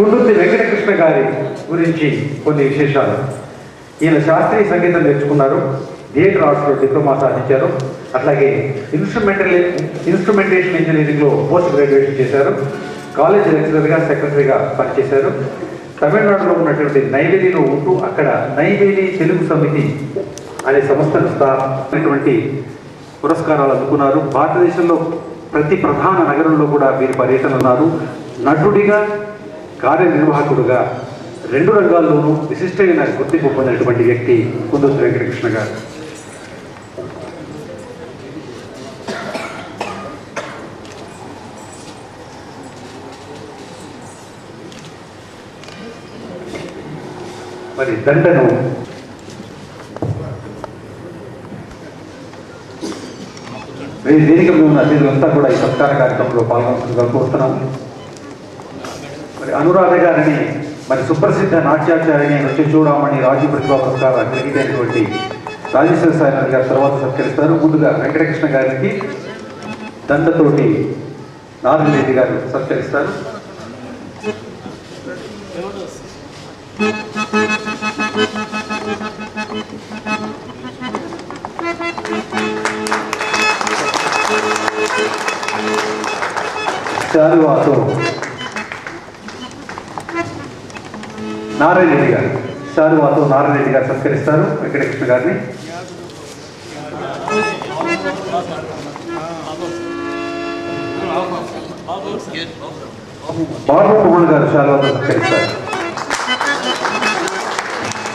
కుండుతి వెంకటకృష్ణ గారి గురించి కొన్ని విశేషాలు. ఈయన శాస్త్రీయ సంగీతం నేర్చుకున్నారు థియేటర్ ఆర్ట్స్లో డిప్లొమా సాధించారు అట్లాగే ఇన్స్ట్రుమెంటల్ ఇన్స్ట్రుమెంటేషన్ ఇంజనీరింగ్లో పోస్ట్ గ్రాడ్యుయేషన్ చేశారు కాలేజ్ లెక్చరర్గా సెక్రటరీగా పనిచేశారు. తమిళనాడులో ఉన్నటువంటి నైవేలిలో ఉంటూ అక్కడ నైవేలి తెలుగు సమితి అనే సంస్థను స్థాపించినటువంటి పురస్కారాలు అందుకున్నారు. భారతదేశంలో ప్రతి ప్రధాన నగరంలో కూడా వీరి పర్యటన ఉన్నారు. నటుడిగా కార్యనిర్వాహకుడుగా రెండు రంగాల్లోనూ విశిష్టమైన గుర్తింపు పొందినటువంటి వ్యక్తి కుందూసు వెంకటకృష్ణ గారు. మరి దండను వేదిక మీద ఉన్న అతిథులంతా కూడా ఈ సత్కార కార్యక్రమంలో పాల్గొనగా కోరుతున్నాము అనురాధ గారిని మరి సుప్రసిద్ధ నాట్యాచార్యని నృత్య చూడమని రాజు ప్రతిభా పురస్కారం గ్రహీతైనటువంటి రాజేశ్వర సాయినాథ్ గారు తర్వాత సత్కరిస్తారు. ముందుగా వెంకటకృష్ణ గారికి దండతోటి నారాయణ గారు సత్కరిస్తారు. శాలువాతో నారాయణ రెడ్డి గారు. సార్ శాలువాతో నారాయణ రెడ్డి గారు సత్కరిస్తారు. వెంకటకృష్ణ గారిని. బాబు మోహన్ గారు శాలువాతో సత్కరిస్తారు.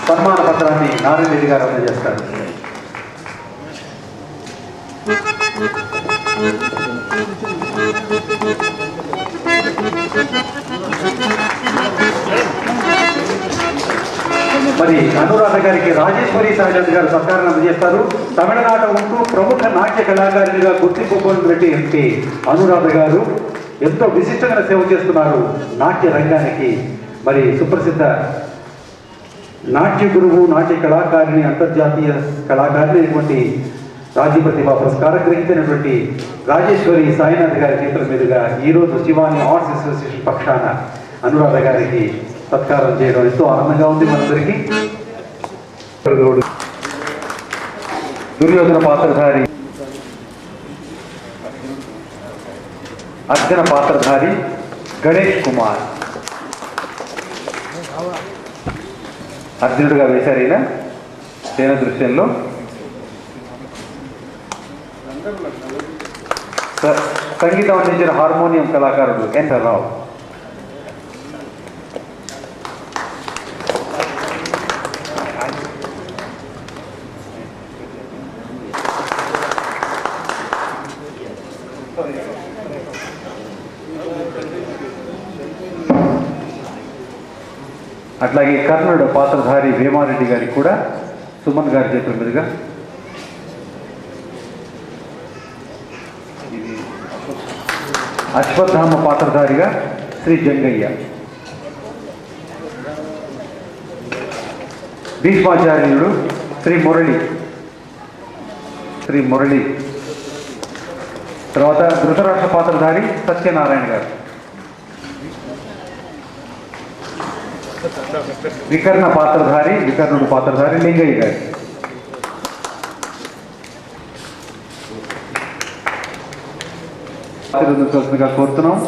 సన్మాన పత్రాన్ని నారాయణ రెడ్డి గారు అందజేస్తారు. Thank you. మరి అనురాధ గారికి రాజేశ్వరి సాయినాథ్ గారు సత్కారం అందజేస్తారు. తమిళనాట ఉంటూ ప్రముఖ నాట్య కళాకారునిగా గుర్తింపు పొందినటువంటి అనురాధ గారు ఎంతో విశిష్టమైన సేవ చేస్తున్నారు నాట్య రంగానికి. మరి సుప్రసిద్ధ నాట్య గురువు నాట్య కళాకారిణి అంతర్జాతీయ కళాకారిణి అయినటువంటి రాజీ ప్రతిభ పురస్కారం గ్రహించినటువంటి రాజేశ్వరి సాయినాథ్ గారి చేతుల మీదుగా ఈరోజు శివాని ఆర్ట్స్ అసోసియేషన్ పక్షాన అనురాధ గారికి సత్కారం చేయడం ఎంతో ఆనందంగా ఉంది మనందరికీ. దుర్యోధన పాత్రధారి. అర్జున పాత్రధారి గణేష్ కుమార్. అర్జునుడిగా వేశారు ఈయన. సేన దృశ్యంలో. సంగీతం అందించిన హార్మోనియం కళాకారుడు ఎన్ రావు. అట్లాగే కర్ణుడు పాత్రధారి భీమారెడ్డి గారికి కూడా సుమన్ గారి చేతుల మీదుగా. ఇది అశ్వత్థామ పాత్రధారిగా శ్రీ జంగయ్య. భీష్మాచార్యుడు శ్రీ మురళి. శ్రీ మురళి. తర్వాత ధృతరాష్ట్ర పాత్రధారి సత్యనారాయణ గారు. వికర్ణ పాత్రధారి వికర్ణుడు పాత్రధారి లింగయ్య గారు. ఆశీర్వదించవలసిందిగా కోరుతున్నాం.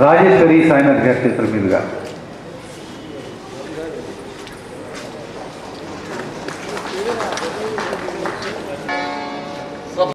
రాజేశ్వరి సాయినాథ్ గారి చేతుల మీదుగా